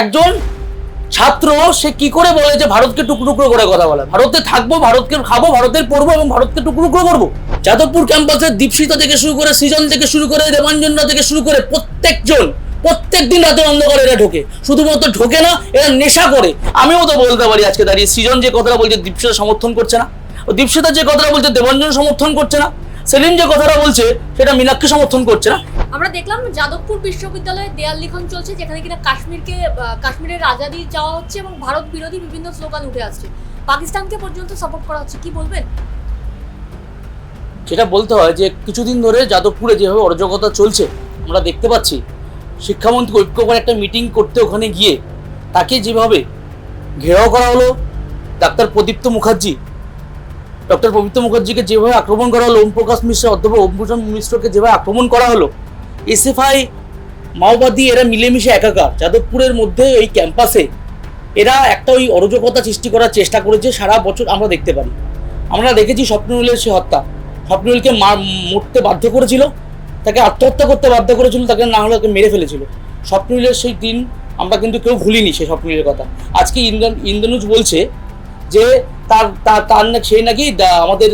একজন ছাত্র, সে কি করে বলে যে ভারতকে টুকরো টুকরো করে কথা বলে? ভারতে থাকব, ভারতকে খাব, ভারতের পড়ব এবং ভারতকে টুকরো টুকরো করব। যাদবপুর ক্যাম্পাসের দীপশিতা থেকে শুরু করে, সৃজন থেকে শুরু করে দেবাঞ্জনরা থেকে শুরু করে প্রত্যেকজন প্রত্যেক দিন রাতে অন্ধকারে এরা ঢোকে। শুধুমাত্র ঢোকে না, এরা নেশা করে। আমিও তো বলতে পারি আজকে দাঁড়িয়ে, সৃজন যে কথাটা বলছে, দীপশিতা সমর্থন করছে না। ও দীপশিতা যে কথাটা বলছে, দেবাঞ্জন সমর্থন করছে না। সেলিম যে কথাটা বলছে সেটা মীনাক্ষী সমর্থন করছে না? আমরা দেখলাম যাদবপুর বিশ্ববিদ্যালয়ে দেয়াল লিখন চলছে যেখানে কিনা কাশ্মীরকে কাশ্মীরের আজাদি চাওয়া হচ্ছে এবং ভারত বিরোধী বিভিন্ন স্লোগান উঠে আসছে। পাকিস্তানকে পর্যন্ত সাপোর্ট করা হচ্ছে কি বলবেন? যেটা বলতে হয় যে কিছুদিন ধরে যাদবপুরে যেভাবে অরাজকতা চলছে আমরা দেখতে পাচ্ছি। শিক্ষামন্ত্রী ঐক্য করে একটা মিটিং করতে ওখানে গিয়ে তাকে যেভাবে ঘেরাও করা হলো ডাক্তার প্রদীপ্ত মুখার্জি ডক্টর পবিত্র মুখার্জিকে যেভাবে আক্রমণ করা হলো, ওমপ্রকাশ মিশ্র, অধ্যাপক ওমভূষণ মিশ্রকে যেভাবে আক্রমণ করা হলো, এসএফআই মাওবাদী এরা মিলেমিশে একাকার। যাদবপুরের মধ্যে এই ক্যাম্পাসে এরা একটা ওই অরাজকতা সৃষ্টি করার চেষ্টা করেছে, সারা বছর আমরা দেখতে পারি। আমরা দেখেছি স্বপ্নুলের সে হত্যা। স্বপ্নুলকে মার মরতে বাধ্য করেছিল, তাকে আত্মহত্যা করতে বাধ্য করেছিল, তাকে না হলে মেরে ফেলেছিল। স্বপ্নুলের সেই দিন আমরা কিন্তু কেউ ভুলিনি সেই স্বপ্নুলের কথা। আজকে ইন্দ্র, ইন্দ্রনুজ বলছে যে তার তার তার না সে নাকি আমাদের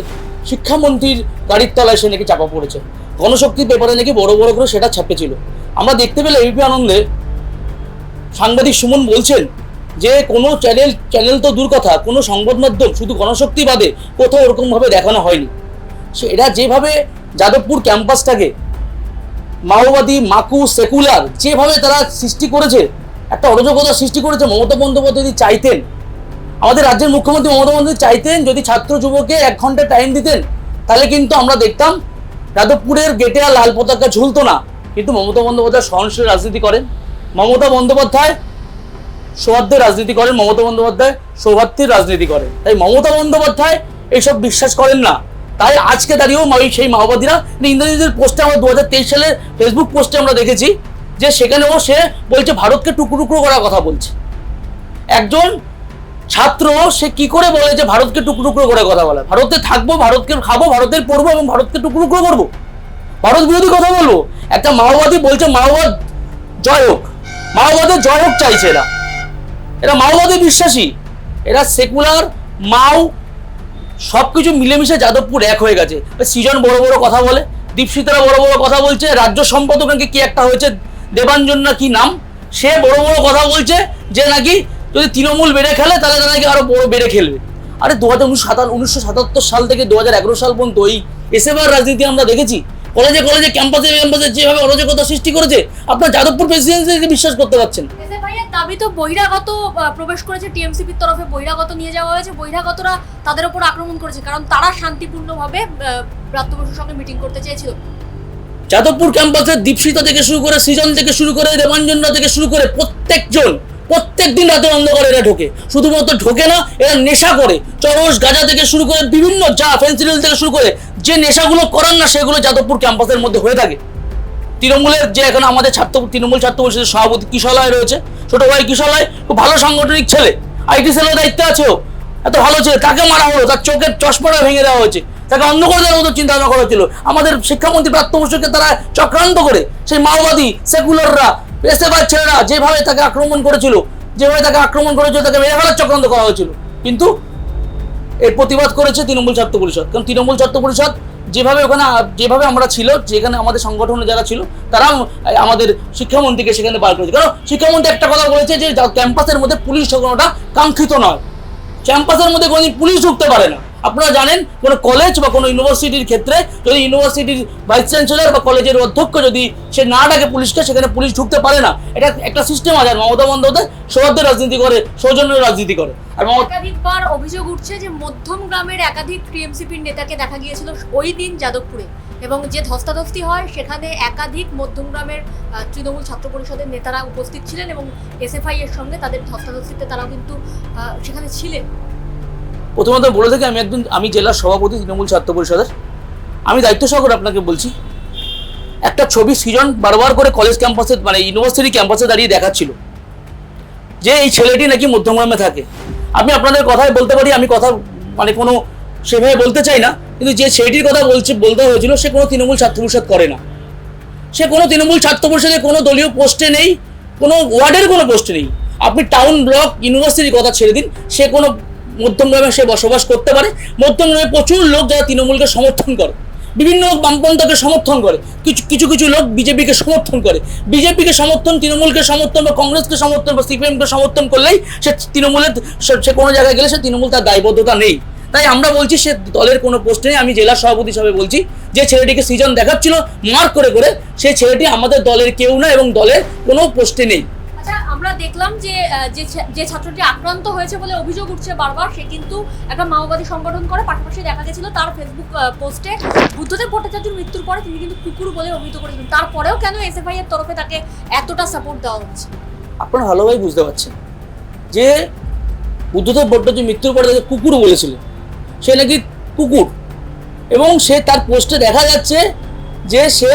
শিক্ষামন্ত্রীর গাড়ির তলায় সে নাকি চাপা পড়েছে। গণশক্তির পেপারে নাকি বড় বড় করে সেটা ছাপেছিল। আমরা দেখতে পেলে এবিপি আনন্দে সাংবাদিক সুমন বলছেন যে কোনো চ্যানেল চ্যানেল তো দূর কথা, কোনো সংবাদ মাধ্যম শুধু গণশক্তি বাদে কোথাও ওরকমভাবে দেখানো হয়নি। সে এরা যেভাবে যাদবপুর ক্যাম্পাসটাকে মাওবাদী, মাকু, সেকুলার যেভাবে তারা সৃষ্টি করেছে, একটা অরাজকতা সৃষ্টি করেছে, মমতা বন্দ্যোপাধ্যায় যদি চাইতেন আমাদের রাজ্যের মুখ্যমন্ত্রী মমতা বন্দ্যোপাধ্যায় চাইতেন যদি ছাত্র যুবকে এক ঘণ্টা টাইম দিতেন, তাহলে কিন্তু আমরা দেখতাম যাদবপুরের গেটে আর লাল পতাকা ঝুলতো না। কিন্তু মমতা বন্দ্যোপাধ্যায় সহনশীল রাজনীতি করেন। মমতা বন্দ্যোপাধ্যায় সৌহার্দ্যের রাজনীতি করেন, মমতা বন্দ্যোপাধ্যায় সৌহার্দ্যের রাজনীতি করেন। তাই মমতা বন্দ্যোপাধ্যায় এইসব বিশ্বাস করেন না। তাই আজকে দাঁড়িয়েও মা- সেই মাওবাদীরা ইন্দ্রজিতের পোস্টে আমরা দু হাজার তেইশ সালের ফেসবুক পোস্টে আমরা দেখেছি যে সেখানেও সে বলছে, ভারতকে টুকরো টুকরো করার কথা বলছে। একজন ছাত্র সে কি করে বলে যে ভারতকে টুকরো টুকরো করে কথা বলে? ভারতে থাকব, ভারতকে খাব, ভারতের পড়ব এবং ভারতকে টুকরো টুকরো করব। ভারত বিরোধী কথা বলব? একটা মাওবাদী বলছে মাওবাদ জয় হোক। মাওবাদের জয় হোক চাইছে এরা। এরা মাওবাদী বিশ্বাসী। এরা সেকুলার, মাও, সবকিছু মিলেমিশে যাদবপুর এক হয়ে গেছে। সৃজন বড় বড় কথা বলে, দীপশিতারা বড় বড় কথা বলছে, রাজ্য সম্পাদক নাকি কি একটা হয়েছে, দেবাঞ্জন না কি নাম? সে বড় বড় কথা বলছে যে নাকি যদি তৃণমূল বেড়ে খেলে তাহলে তারা আরও বড় বেড়ে খেলবে। আরে দু হাজার উনিশশো সাতাত্তর সাল থেকে দু হাজার এগারো সাল পর্যন্ত এই এসএবার রাজনীতি আমরা দেখেছি। কলেজে কলেজে ক্যাম্পাসে ক্যাম্পাসে যেভাবে অরাজকতা সৃষ্টি করেছে আপনার যাদবপুর প্রেসিডেন্সিকে বিশ্বাস করতে পারছেন দাবি তো বহিরাগত প্রবেশ করেছে টিএমসিপির তরফে বহিরাগত নিয়ে যাওয়া হয়েছে। বহিরাগতরা তাদের উপর আক্রমণ করেছে কারণ তারা শান্তিপূর্ণভাবে ব্রাত্য বসুর সঙ্গে মিটিং করতে চেয়েছিল। যাদবপুর ক্যাম্পাসের দীপশিতা থেকে শুরু করে সৃজন থেকে শুরু করে দেবাঞ্জনরা থেকে শুরু করে প্রত্যেকজন প্রত্যেক দিন রাতে অন্ধকারে এরা ঢোকে। শুধুমাত্র ঢোকে না, এরা নেশা করে। চরস, গাঁজা থেকে শুরু করে বিভিন্ন যা ফেন্সিডিল থেকে শুরু করে যে নেশাগুলো করান না, সেগুলো যাদবপুর ক্যাম্পাসের মধ্যে হয়ে থাকে। তৃণমূলের যে এখন আমাদের ছাত্র, তৃণমূল ছাত্র পরিষদের সভাপতি কিশলয় রয়েছে। ছোট ভাই কিশলয়, খুব ভালো সাংগঠনিক ছেলে। আইটি সেলের দায়িত্বে আছে এত ভালো ছেলে, তাকে মারা হলো, তার চোখের চশমাটা ভেঙে দেওয়া হয়েছে। তাকে অন্ধ করে দেওয়ার মতো চিন্তা ভাবনা করা হয়েছিল আমাদের শিক্ষামন্ত্রী প্রাপ্ত তারা চক্রান্ত করে। সেই মাওবাদী সেকুলাররা এসএফআই ছেলেরা যেভাবে তাকে আক্রমণ করেছিল, যেভাবে তাকে আক্রমণ করেছিল, তাকে মেরে ফেলার চক্রান্ত করা হয়েছিল। কিন্তু এর প্রতিবাদ করেছে তৃণমূল ছাত্র পরিষদ। কারণ তৃণমূল ছাত্র পরিষদ যেভাবে ওখানে, যেভাবে আমরা ছিল, যেখানে আমাদের সংগঠনের যারা ছিল, তারা আমাদের শিক্ষামন্ত্রীকে সেখানে বার করেছে। কারণ শিক্ষামন্ত্রী একটা কথা বলেছে যা- ক্যাম্পাসের মধ্যে পুলিশ ঢোকানোটা কাঙ্ক্ষিত নয়। ক্যাম্পাসের মধ্যে কোনোদিন পুলিশ ঢুকতে পারে না। আপনারা জানেন কোনো কলেজ বা কোনো ইউনিভার্সিটির ক্ষেত্রে যদি ইউনিভার্সিটির ভাইস চ্যান্সেলর বা কলেজের অধ্যক্ষ যদি সে না ডাকে পুলিশকে, সেখানে পুলিশ ঢুকতে পারে না। এটা একটা সিস্টেম আছে, আর মমতা বন্দ্যোপাধ্যায় সৌহার্দ্যের রাজনীতি করে সৌজন্যের রাজনীতি করে। আর একাধিকবার অভিযোগ উঠছে যে মধ্যম গ্রামের একাধিক টিএমসিপির নেতাকে দেখা গিয়েছিল ওই দিন যাদবপুরে। এবং যে ধস্তাধস্তি হয়, সেখানে একাধিক মধ্যমগ্রামের তৃণমূল ছাত্র পরিষদের নেতারা উপস্থিত ছিলেন এবং এসএফআই এর সঙ্গে তাদের ধস্তাধস্তিতে তারাও কিন্তু সেখানে ছিলেন। প্রথমত বলে থাকি, আমি একজন, আমি জেলার সভাপতি তৃণমূল ছাত্র পরিষদের। আমি দায়িত্ব সহকারে আপনাকে বলছি, একটা ছবি সৃজন বারবার করে কলেজ ক্যাম্পাসে মানে ইউনিভার্সিটি ক্যাম্পাসে দাঁড়িয়ে দেখাচ্ছিল, যে এই ছেলেটি নাকি মধ্যমগ্রামে থাকে। আমি আপনাদের কথায় বলতে পারি, আমি কথা মানে কোনো সেভাবে বলতে চাই না, কিন্তু যে ছেলেটির কথা বলছে, বলতে হয়েছিল, সে কোনো তৃণমূল ছাত্র পরিষদ করে না। সে কোনো তৃণমূল ছাত্র পরিষদে কোনো দলীয় পোস্টে নেই, কোনো ওয়ার্ডের কোনো পোস্ট নেই। আপনি টাউন ব্লক ইউনিভার্সিটির কথা ছেড়ে দিন, সে কোনো মধ্যমগ্রামে সে বসবাস করতে পারে। মধ্যমগ্রামে প্রচুর লোক যারা তৃণমূলকে সমর্থন করে। বিভিন্ন লোক বামপন্থাকে সমর্থন করে। কিছু কিছু কিছু লোক বিজেপিকে সমর্থন করে। বিজেপিকে সমর্থন, তৃণমূলকে সমর্থন বা কংগ্রেসকে সমর্থন বা সিপিএমকে সমর্থন করলেই সে তৃণমূলের, সে- কোনো জায়গায় গেলে সে তৃণমূল তার দায়বদ্ধতা নেই। তাই আমরা বলছি সে দলের কোনো পোস্ট নেই। আমি জেলা সভাপতি হিসাবে বলছি, যে ছেলেটিকে সিজন দেখাচ্ছিল মার্ক করে করে, সেই ছেলেটি আমাদের দলের কেউ না এবং দলের কোনো পোস্টে নেই। দেখলাম যে যে ছাত্রটি আক্রান্ত হয়েছে বলে অভিযোগ উঠছে বারবার, সে কিন্তু একটা মাওবাদী সংগঠন করে পাশাপাশি দেখা গেছিল তার ফেসবুক পোস্টে বুদ্ধদেব ভট্টাচার্যের মৃত্যুর পরে তিনি কিন্তু কুকুর বলে অভিহিত করেছিলেন তারপরেও কেন এসএফআই এর তরফে তাকে এতটা সাপোর্ট দেওয়া হচ্ছে? আপনারা ভালোভাবে বুঝতে পারছেন? যে বুদ্ধদেব ভট্টাচার্য মৃত্যুর পরে তাকে কুকুর বলেছিল। সে নাকি কুকুর। এবং সে তার পোস্টে দেখা যাচ্ছে যে সে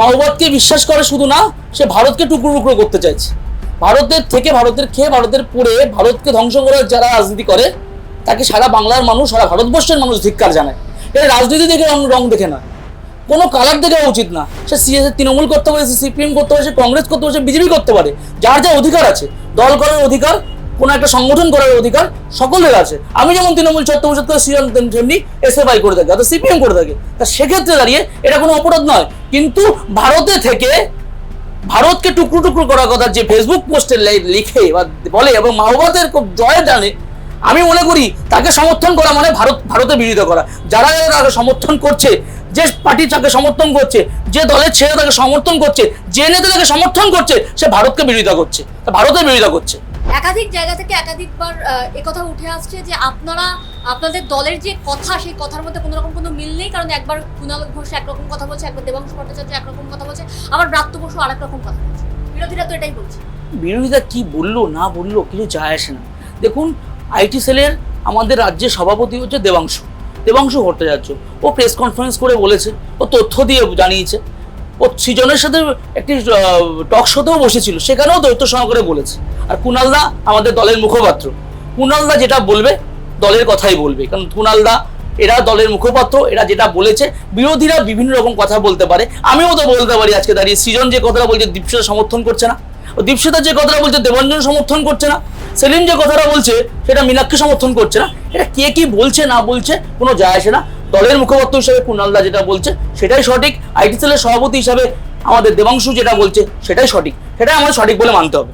মাওবাদকে বিশ্বাস করে শুধু না, সে ভারতকে টুকরো টুকরো করতে চাইছে। ভারতের থেকে ভারতের খেয়ে ভারতের পড়ে ভারতকে ধ্বংস করার যারা রাজনীতি করে, তাকে সারা বাংলার মানুষ, সারা ভারতবর্ষের মানুষ ধিক্কার জানায়। এটা রাজনীতি দেখে রং দেখে না। কোনো কালার দেখে উচিত না। সে সিএস তৃণমূল করতে পারে, সে সিপিএম করতে পারে, সে কংগ্রেস করতে পারে, সে বিজেপি করতে পারে। যার যা অধিকার আছে, দল করার অধিকার, কোনো একটা সংগঠন করার অধিকার সকলের আছে। আমি যেমন তৃণমূল ছাত্র পরিষদ করে সিএম তেমনি এসএফআই করে থাকি, অর্থাৎ সিপিএম করে থাকে। তা সেক্ষেত্রে দাঁড়িয়ে এটা কোনো অপরাধ নয়। কিন্তু ভারতে থেকে ভারতকে টুকরো টুকরো করার কথা যে ফেসবুক পোস্টে লিখে বা বলে এবং মাওবাদের খুব জয় জানে, আমি মনে করি তাকে সমর্থন করা মানে ভারত, ভারতে বিরোধিতা করা। যারা তাকে সমর্থন করছে, যে পার্টি তাকে সমর্থন করছে, যে দলের ছেলে তাকে সমর্থন করছে, যে নেতা তাকে সমর্থন করছে, সে ভারতকে বিরোধিতা করছে। ভারতের বিরোধিতা করছে। একাধিক জায়গা থেকে একাধিকবার একথা উঠে আসছে যে আপনারা, আপনাদের দলের যে কথা, সেই কথার মধ্যে কোনো রকম কোনো মিল নেই, কারণ একবার কুণাল ঘোষ একরকম কথা বলছে, একবার দেবাংশু ভট্টাচার্য একরকম কথা বলছে, আবার ব্রাত্য বসু আরেক রকম কথা বলছে। বিরোধীরা তো এটাই বলছে। বিরোধীরা কি বলল, না বলল, কিছু যায় আসে না। দেখুন, আইটি সেলের আমাদের রাজ্যের সভাপতি হচ্ছে দেবাংশু দেবাংশু ভট্টাচার্য। ও প্রেস কনফারেন্স করে বলেছে, ও তথ্য দিয়ে জানিয়েছে। ও সৃজনের সাথে একটি টক শোতেও বসেছিল, সেখানেও দৈত্য সহকারে বলেছে। আর কুণালদা আমাদের দলের মুখপাত্র। কুণালদা যেটা বলবে, দলের কথাই বলবে। কারণ কুণালদা এরা দলের মুখপাত্র, এরা যেটা বলেছে, বিরোধীরা বিভিন্ন রকম কথা বলতে পারে। আমিও তো বলতে পারি আজকে দাঁড়িয়ে, সৃজন যে কথাটা বলছে দীপশিতা সমর্থন করছে না। ও দীপশিতা যে কথাটা বলছে, দেবাঞ্জন সমর্থন করছে না। সেলিম যে কথাটা বলছে, সেটা মীনাক্ষী সমর্থন করছে না। এটা কে কি বলছে, না বলছে, কোনো যায় আসে না। দলের মুখপাত্র হিসাবে কুণালদা যেটা বলছে, সেটাই সঠিক। আইটি সেলের সভাপতি হিসাবে আমাদের দেবাংশু যেটা বলছে, সেটাই সঠিক। সেটাই আমাদের সঠিক বলে মানতে হবে।